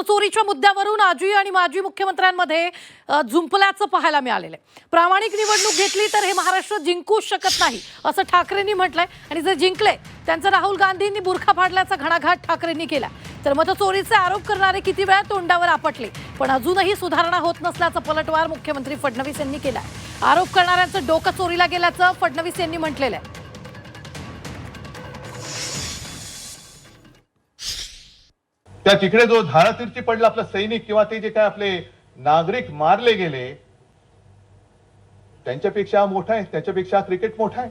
मतचोरीच्या मुद्द्यावरून आजी आणि माजी मुख्यमंत्र्यांमध्ये झुंपल्याचं पाहायला मिळालेलं आहे. प्रामाणिक निवडणूक घेतली तर हे महाराष्ट्र जिंकूच शकत नाही असं ठाकरेंनी म्हटलंय. आणि जर जिंकले त्यांचं राहुल गांधींनी बुरखा फाडल्याचा घणाघात ठाकरेंनी केला. तर मतचोरीचे आरोप करणारे किती वेळा तोंडावर आपटले पण अजूनही सुधारणा होत नसल्याचा पलटवार मुख्यमंत्री फडणवीस यांनी केला आरोप करणाऱ्यांचं डोकं चोरीला गेल्याचं फडणवीस यांनी म्हटलेलं आहे. त्या तिकडे जो धारातीर्थी पडला आपला सैनिक किंवा ते जे काय आपले नागरिक मारले गेले त्यांच्यापेक्षा मोठा आहे त्याच्यापेक्षा क्रिकेट मोठा आहे.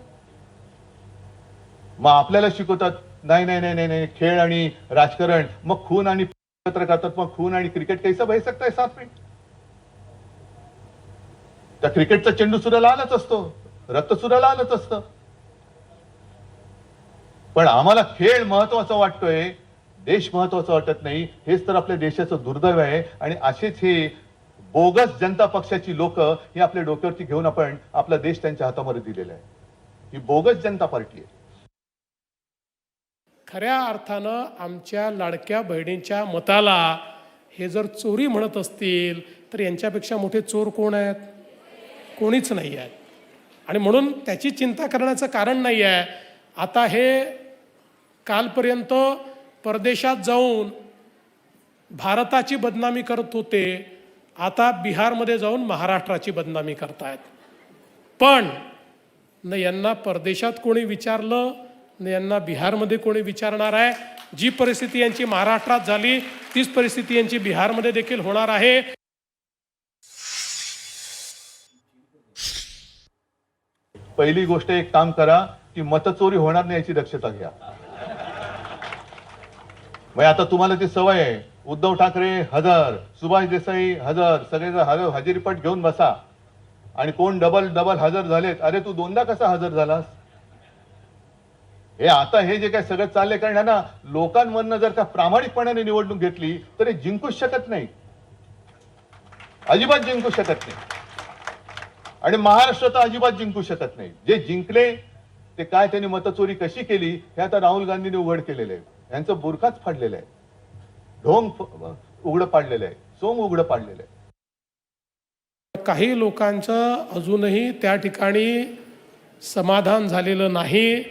मग आपल्याला शिकवतात नाही नाही नाही नाही नाही खेळ आणि राजकारण मग खून आणि एकत्र करतात मग खून आणि क्रिकेट कैसा बह सकता है साथ में? त्या क्रिकेटचा चेंडू सुद्धा लालच असतो रक्त सुद्धा लालच असतं. पण आम्हाला खेळ महत्त्वाचा वाटतोय देश महत्त्वाचा वाटत नाही. हेच तर आपल्या देशाचं दुर्दैव आहे. आणि असेच हे बोगस जनता पक्षाची लोक ही आपल्या डोक्यावरती घेऊन आपण आपला देश त्यांच्या हातामध्ये दिलेला आहे. ही बोगस जनता पार्टी आहे. खऱ्या अर्थानं आमच्या लाडक्या बहिणींच्या मताला हे जर चोरी म्हणत असतील तर यांच्यापेक्षा मोठे चोर कोण आहेत? कोणीच नाही आहेत आणि म्हणून त्याची चिंता करण्याचं कारण नाही आहे. आता हे कालपर्यंत परदेशात जाऊन भारताची बदनामी करत होते आता बिहारमध्ये जाऊन महाराष्ट्राची बदनामी करतायत. पण न यांना परदेशात कोणी विचारलं न यांना बिहारमध्ये कोणी विचारणार आहे. जी परिस्थिती यांची महाराष्ट्रात झाली तीच परिस्थिती यांची बिहारमध्ये देखील होणार आहे. पहिली गोष्ट एक काम करा की मतचोरी होणार नाही याची दक्षता घ्या. आता तुम्हाला ती सवय आहे. उद्धव ठाकरे हजर. सुभाष देसाई हजर. सगळे हजर हजेरीपट घेऊन बसा. आणि कोण डबल डबल हजर झालेत? अरे तू दोनदा कसा हजर झालास? हे आता हे जे काय सगळं चाललंय कारण ह्या ना लोकांमधनं जर का प्रामाणिकपणाने निवडणूक घेतली तर हे जिंकूच शकत नाही. अजिबात जिंकू शकत नाही. आणि महाराष्ट्र तर अजिबात जिंकू शकत नाही. जे जिंकले ते काय त्यांनी मतचोरी कशी केली हे आता राहुल गांधींनी उघड केलेलं आहे. यांचं बुरखाच फाडलेलं आहे. ढोंग उघडं पाडलेलं आहे. सोंग उघडं पाडलेलं आहे. काही लोकांचं अजूनही त्या ठिकाणी समाधान झालेलं नाही.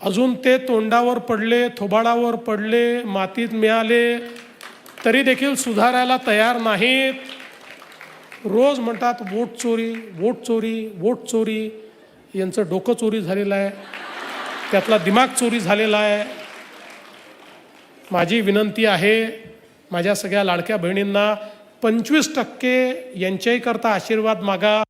अजून ते तोंडावर पडले थोबाडावर पडले मातीत मिळाले तरी देखील सुधारायला तयार नाहीत. रोज म्हणतात वोट चोरी वोट चोरी वोट चोरी. यांचं डोकं चोरी झालेलं आहे. त्यातला दिमाग चोरी झालेला आहे. माझी विनंती आहे माझ्या सगळ्या लाडक्या बहिणींना पंचवीस टक्के यांच्याही करता आशीर्वाद मागा.